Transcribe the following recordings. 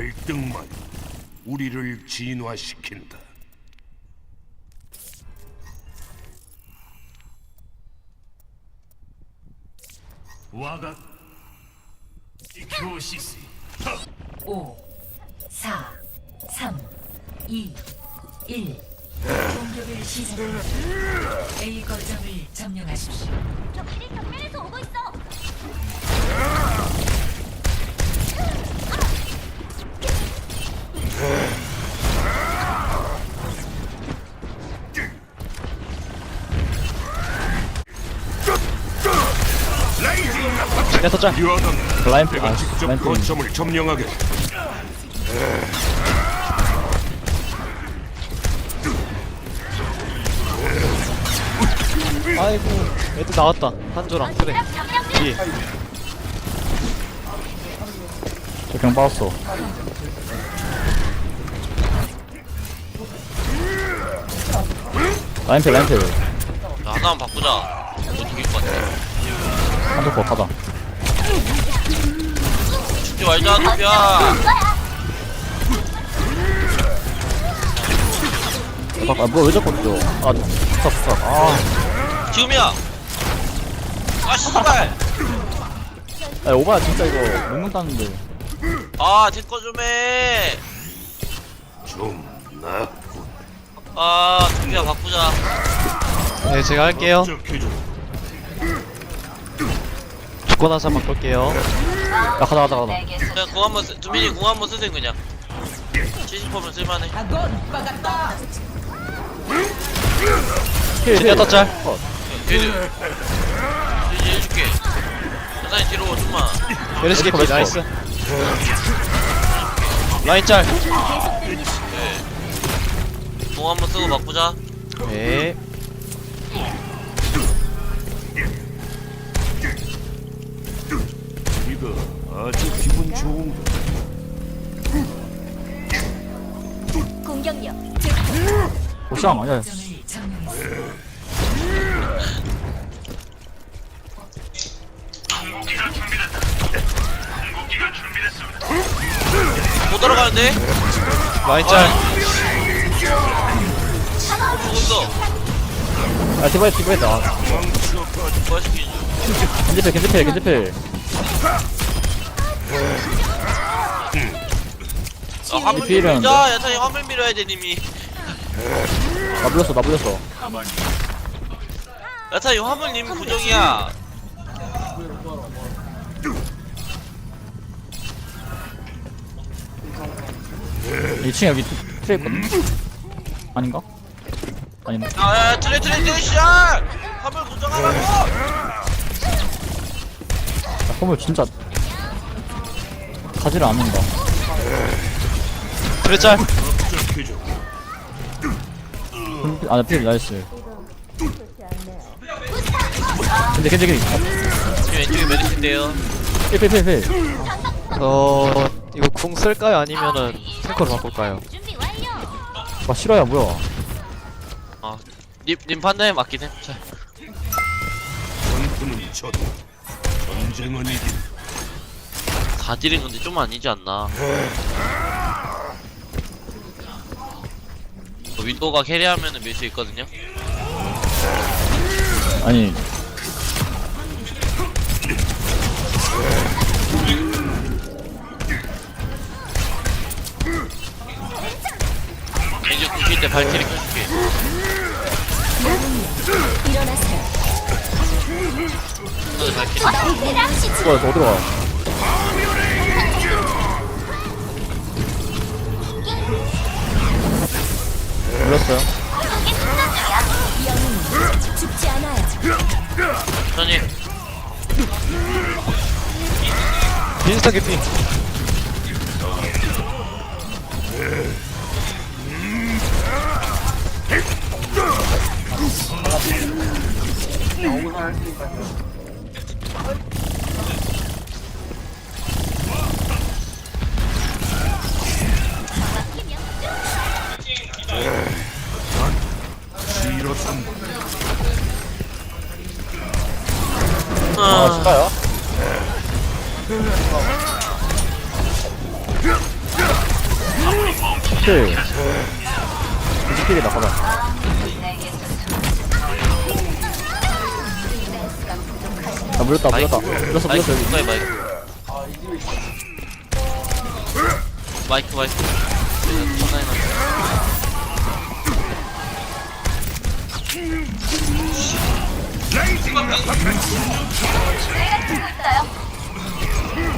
갈등만 우리를 진화시킨다. 와가 교시스 5, 4, 3, 2, 1. 공격을 시작합니다. A 거점을 점령하십시오. 라인 내가 아 직접 라인 피. 거점을 점령하겠다. 아이고 애들 나왔다. 한조랑. 그래. 뒤에 저 그냥 빠졌어. 라인필 라인필 자, 하나만 바꾸자. 못 이길 것 같아. 한조 거 가다 죽지 말자 토피야. 아 뭐야 왜 자꾸 줘? 아 스탑 스탑 아. 지금이야. 아 씨발. 야, 오바야 진짜 이거 맹문 따는데. 아 탱커 좀해. 좀 나쁜 아 바꾸자. 네 제가 할게요. 죽고 나서 바꿀게요 야 가자 가자 가자. 그냥 공 한번 쓰 두민이 공 한번 쓰세요 그냥. 70%면 쓸만해. 힐힐. 짤? 걔들 이제 해줄게. 사장님 뒤로 와 좀만 메르시 개피 나이스. 라인 짤. 공 한번 쓰고 바꾸자. 네. 아주 기분 좋은가? 공격력. 오샹 점령했습니다. 못 들어가는데? 라인 짤 있어 아 디바이 디바이 나 뭐야 시키지 겐지필 겐지필 겐지필 아 화물 필요한데? 야타이 화물 밀어야 돼 님이. 나 불렸어 나 불렸어. 야타이 화물 님 부정이야. 2층에 여기 트레 있거든? 아닌가? 아닌데 야야 트레 트레 트레 씨야 화물 고정하라고! 야, 선물 진짜 가지를 않는다 트레 짤 적해줘. 아나 필 나이스 근데 근데 근데 지금 왼쪽에 메르신데요 필 필 필 필 어 이거 궁 쓸까요 아니면은 탱커로 바꿀까요? 아 싫어야 뭐야 아 님, 님 판단에 맞긴 해 자, 전투는. 전쟁은 이긴. 다 찌른 건데 좀 아니지 않나? 그 윈도우가 캐리하면은 밀수 있거든요? 아니. 이제 구실 때 발키리 켜줄게. 일어나세요. 오늘 발키리. 내가 시지. 뭐야 너 들어가 않아요. 천천히 빈스타 개피 아 아 물렸다 물렸다. 물렸어 마이크 물렸어 여기. 마이크. 마이크 마이크. 놨어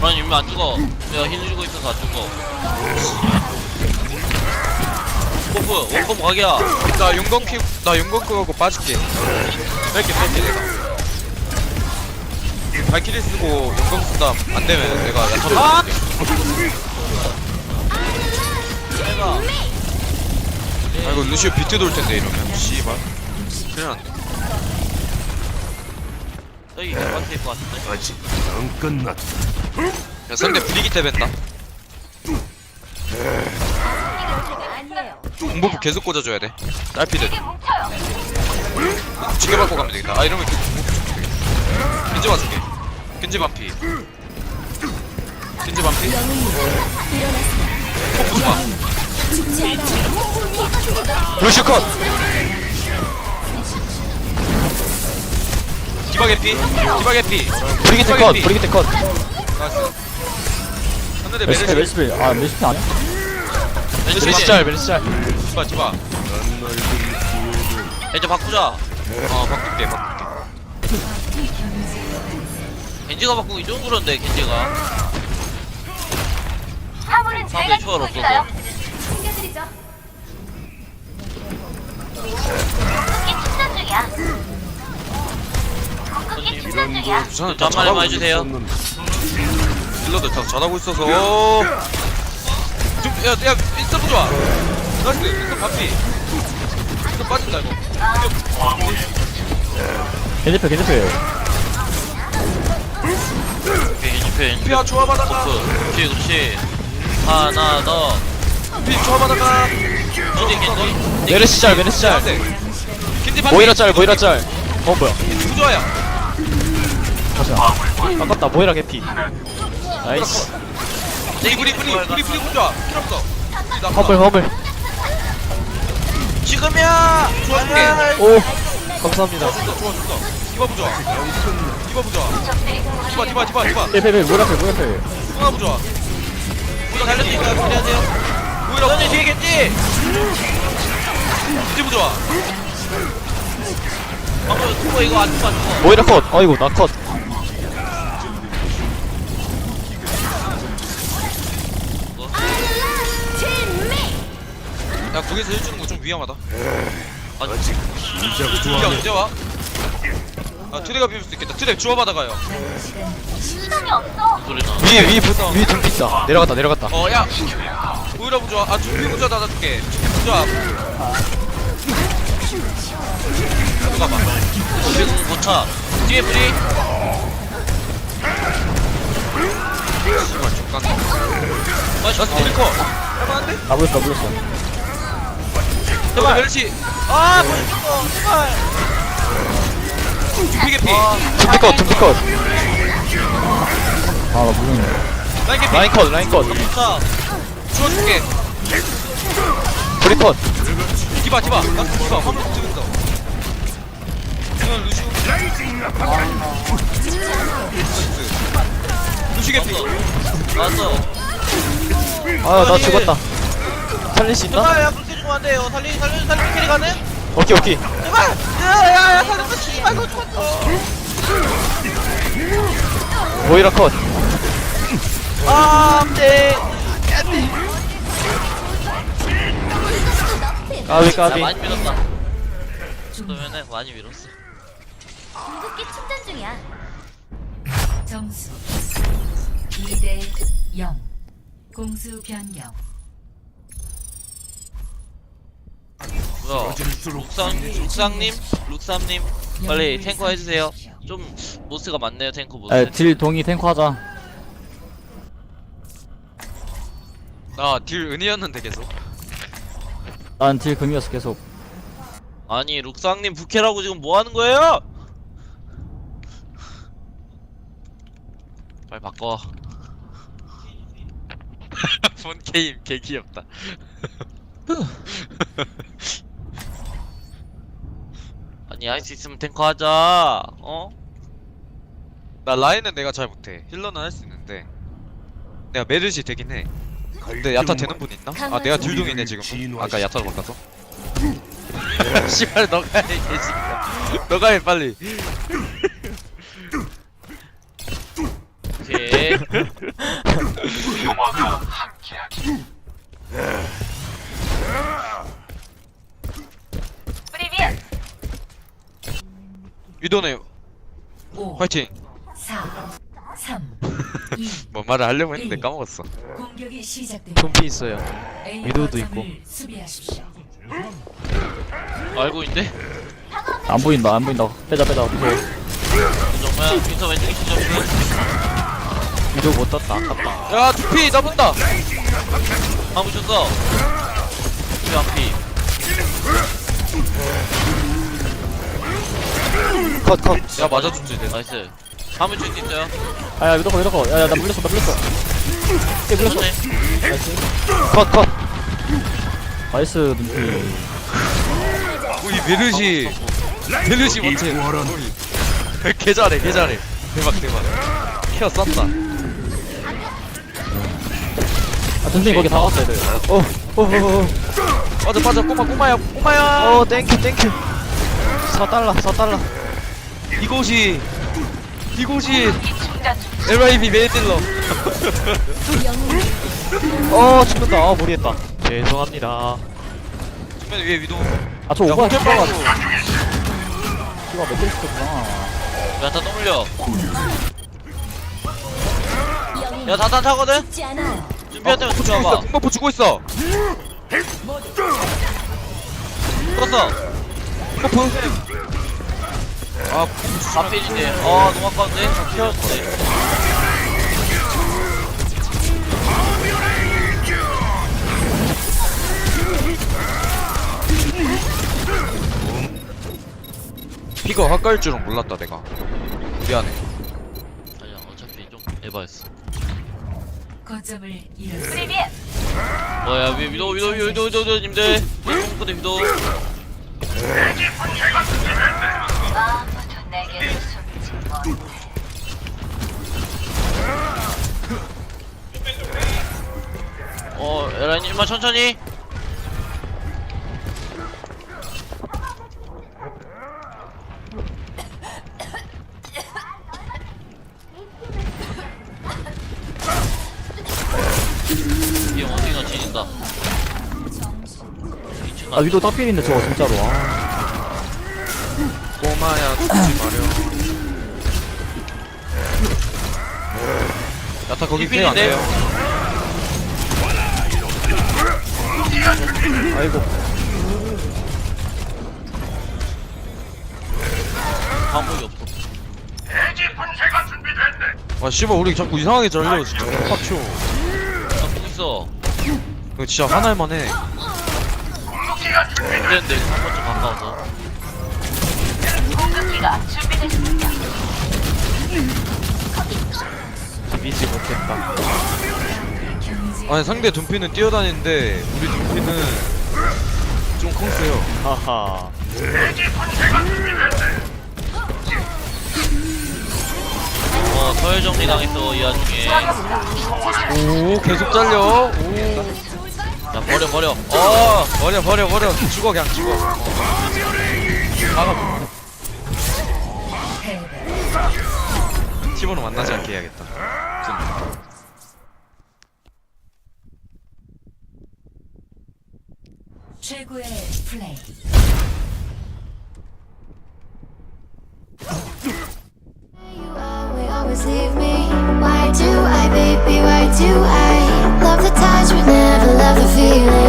난 이미 안 죽어. 내가 힐 주고 있어서 안 죽어. 포프 원컴 각이야? 나 용광 키, 나 용광 끄고 빠질게. 뺄게, 뺄게, 내가. 발키리 쓰고 용광 쓴다. 안 되면 내가 야차로 아! 아, 이거 루시오 비트 돌 텐데, 이러면. 씨발. 큰일 났네. 저기 개빡칠 것 같은데 아직 안 끝났다. 야, 상대 브리기테 벤다. 아니에요. 공부부 계속 꽂아줘야 돼. 딸피들. 지게받고 가면 되겠다. 아, 이러면 공부부 좀 되겠다. 겐지 맞을게. 겐지 반피. 겐지 반피. 어, 보지 마. 죽지 않아요. 루슈 컷! 디바 개피. 디바 개피. 브리기테 컷! 브리기테 컷! 나이스. 하늘에 메르시. 멜시필 아 멜시필 아니야? 메르시 짤 메르시 짤 디바, 디바. 이제 바꾸자 어, 바꿀게, 바꿀게. 겐지가 바꾸기 좀 그런데 겐지가 상대 초월 없어서 챙겨드리죠. 충전 중이야. 궁극기 충전 중이야. 부산을 저다 잘하고 해주세요 있었는데. 딜러들 다 잘하고 있어서. 좀, 야, 야, 인스타 좋아. 나이스, 인스타 반피. 인스타 빠진다, 이거. 겐지필 겐지필 오케이 피아 좋아하다가. 버프 그렇지 그렇지 하나 더피 좋아하다가. 겐지 겐지 메르시 짤 메르시 짤 나이스. 킨지 반피. 모이라 짤 모이라 짤 어 뭐야 누구 좋아야? 아깝다 모이라 개피 나이스 브리, 브리, 브리, 브리, 브리, 군 좋아. 필요 없어. 나 허물 허물 지금이야 좋아줄게. 오 감사합니다 좋아, 좋아. 디바 부좋아. 디바 부좋아. 디바, 디바, 디바, 디바. 필필필 물렸필 물렸필 누가 부좋아. 이거 달렸으니까 그래야돼요 오히려 뒤에 겐지 겐지 부좋아. 방금 투거 이거 안 죽어 안 죽어 컷 어이구 나컷 야, 거기서 해주는 거 좀 위험하다. 아직 시작 야. 언제 와? 아, 트레가 비울 수 있겠다. 트레 주워받아 가요. 시간이 없어. 소리 나 위위위위 둠피 있다 내려갔다 내려갔다 어, 야! 오히려 부좋아. 아, 준비 부좋아 닫아줄게. 준비 부좋아. 누가 봐. 지금 못차 뒤에 브리 씨발. 맛있어 나이스, 트리커. 할만한데? 아 물렸어 물렸어 제발, 멸치. 아 보여줘 제발 준비 개피. 둠피 컷 둠피 컷 아나 물렸네 라인 개피. 라인 컷 라인 컷자 주워줄게. 브리 컷 디바, 디바. 나 디바. 화물 찍었어. 이건 루시우. 루시 개피. 왔어 아나 죽었다 살릴 수 있나? 야안 돼요. 살리 살리 살리 캐리 가네 오케이 오케이. 제발! 야 야 야 살렸어 씨발 이거 죽었어. 모이라 컷. 아 안돼 까비 야 까비. 많이 밀었다. 그러면은 많이 밀었어. 궁극기 충전 중이야. 점수. 2대 0 공수 변경 질수록 룩상 룩상님 룩삼님 빨리 탱커 해주세요 좀 모스가 많네요 탱커 모스 에 딜 동이 탱커 하자 나딜 은이었는데 계속. 난 딜 금이었어 계속 아니 룩상님 부캐라고 지금 뭐 하는 거예요? 빨리 바꿔. 본 게임 개 귀엽다. 아니 할수 있으면 탱커 하자. 어? 나 라인은 내가 잘 못해 힐러는 할 수 있는데 내가 메르시 되긴 해 근데 야타 되는 분 있나? 아 내가 딜둥이네 지금 아까 야타로 바꿔서 씨발 너가 해 개새끼야. 너가 해 빨리. 오케이. 프리비안 위도네 5, 화이팅. 4, 3, 2, 뭔 말을 하려고 했는데 까먹었어. 공격이 시작됩니다. tum피 있어요. 위도우도 거점을 수비하십시오. 알고 있는데? 안 보인다 안 보인다. 빼자 빼자 정말 윈서 왼쪽에 진짜 위도 못 떴다 아깝다. 야 두피 나 본다. 방금 쳤어. 피 컷 컷. 야 맞아줬지 내가. 나이스. 방금 줄수 있어요. 아야 거 이거 야야 나 물렸어 나 물렸어. 예 물렸어. 좋네. 나이스. 컷 컷. 나이스 눈피 우리 메르시 메르시 원체. 개 잘해 개 잘해. 대박 대박. 케어 쌌다. 아 눈피 거기 다 왔어 애들 오오오오 맞아 맞아. 꼬마 꼬마야 꼬마야. 오 땡큐 땡큐. 4달러 4달러 이곳이 이곳이 LYB 메이딜러. 어 죽는다. 아 무리했다. 죄송합니다. 정면 위에 위도. 아저 야 오버야 호텔 키가 빨고. 키가 몇 개씩 었구나. 야다 떠물려. 야 다다 타거든? 준비할 때면 주고 있어. 좋아봐. 공버프 주고 있어. 떴어. 공버프 아 앞필인데. 아 너무 아까운데? 키웠는데. 피가 확갈 줄은 몰랐다 내가 미안해 아니야 어차피 좀 에바였어. 거점을. 프리비안 뭐야 위 위도 위도 위도 위도 위도 위도 님들. 뽕꾸대 위도. 아무도 내게 숨지 못해 어 에라인 좀만 천천히. 이 어디가 지진다. 아 위도 딱필인데 저거 진짜로 아 꼬마야 죽지 마렴. 야타 거기 피안 필인데? 돼요. 아이고. 방법이 없어. 와 씨발 우리 자꾸 이상하게 잘려 진짜. 빡쳐. 나보고 있어. 이거 진짜 화날만해. 근데 한 번쯤 가까워서. 비비지 못했다. 아니 상대 둠피는 뛰어다니는데 우리 둠피는 좀 컹세요. 하하. 어 서열 정리 당했어 이 와중에. 오 계속 잘려. 야 버려 버려. 어! 버려 버려 버려. 죽어 그냥 죽어. 막아 팀으로 만나지 않게 해야겠다. 진짜. 최고의 플레이. always leave me Why do I, baby, why do I Love the touch but never love the feeling